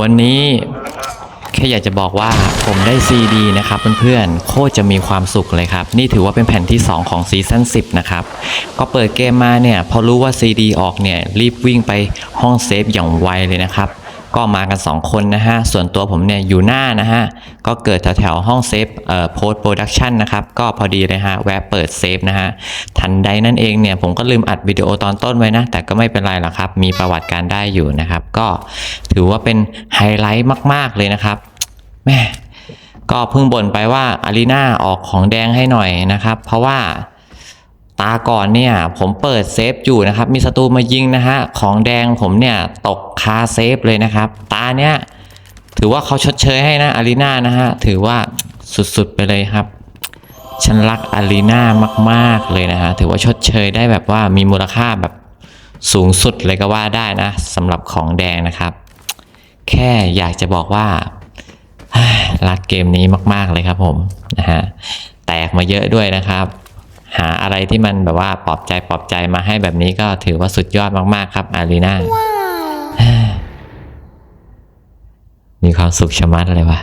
วันนี้แค่อยากจะบอกว่าผมได้ซีดีนะครับเพื่อนๆ โคตรจะมีความสุขเลยครับ นี่ถือว่าเป็นแผ่นที่ 2 ของซีซั่น10 นะครับ ก็เปิดเกมมาเนี่ย พอรู้ว่าซีดีออกเนี่ย รีบวิ่งไปห้องเซฟอย่างไวเลยนะครับ ก็มากัน 2 คนนะฮะ ส่วนตัวผมเนี่ยอยู่หน้านะฮะ ก็เกิดแถวๆห้องเซฟเอ่อโพสต์โปรดักชันนะครับ ก็พอดีเลยฮะ แวะเปิดเซฟนะฮะ ทันใดนั่นเองเนี่ย ผมก็ลืมอัดวิดีโอตอนต้นไว้นะ แต่ก็ไม่เป็นไรหรอกครับ มีประวัติการได้อยู่นะครับ ก็ถือว่าเป็นไฮไลท์มาก ๆ เลยนะครับแม่ก็เพิ่งบ่นไปว่าอารีนาออกของแดงให้หน่อยนะครับ เพราะว่า ตาก่อนเนี่ยผมเปิดเซฟอยู่นะครับ มีศัตรูมายิงนะฮะของแดงผมเนี่ยตกคาเซฟเลยนะครับ ตาเนี้ยถือว่าเขาชดเชยให้นะอารีนานะฮะถือว่าสุดๆไปเลยครับ ฉันรักอารีนามากๆเลยนะฮะถือว่าชดเชยได้แบบว่ามีมูลค่าแบบสูงสุดเลยก็ว่าได้นะสำหรับของแดงนะครับ แค่อยากจะบอกว่ารักเกมนี้มาก ๆเลยครับผมนะฮะแตกมาเยอะด้วยนะครับ หาอะไรที่มันแบบว่าปลอบใจปลอบใจมาให้แบบนี้ก็ถือว่าสุดยอดมากๆครับอารีนามีความสุขชะมัดเลยวะ